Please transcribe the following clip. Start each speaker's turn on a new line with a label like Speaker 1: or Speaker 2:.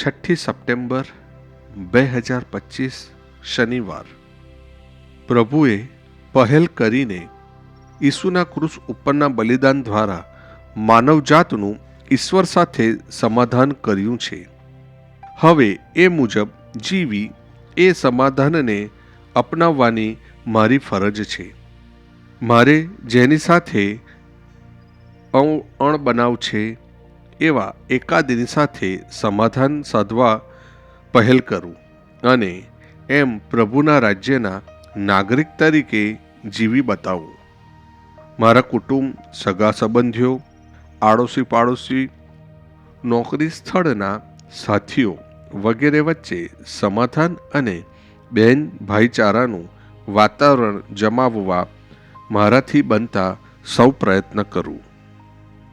Speaker 1: છઠ્ઠી સપ્ટેમ્બર બે હજાર પચીસ શનિવાર. પ્રભુએ પહેલ કરીને ઈસુના ક્રુસ ઉપરના બલિદાન દ્વારા માનવજાતનું ઈશ્વર સાથે સમાધાન કર્યું છે. હવે એ મુજબ જીવી એ સમાધાનને અપનાવવાની મારી ફરજ છે. મારે જેની સાથે અણ અણબનાવ છે એવા એકાદની સાથે સમાધાન સાધવા પહેલ કરું અને એમ પ્રભુના રાજ્યના નાગરિક તરીકે જીવી બતાવું. મારા કુટુંબ, સગા સંબંધીઓ આડોશી પાડોશી નોકરી સ્થળના સાથીઓ વગેરે વચ્ચે સમાધાન અને બેન ભાઈચારાનું વાતાવરણ જમાવવા મારાથી બનતા સૌ પ્રયત્ન કરું.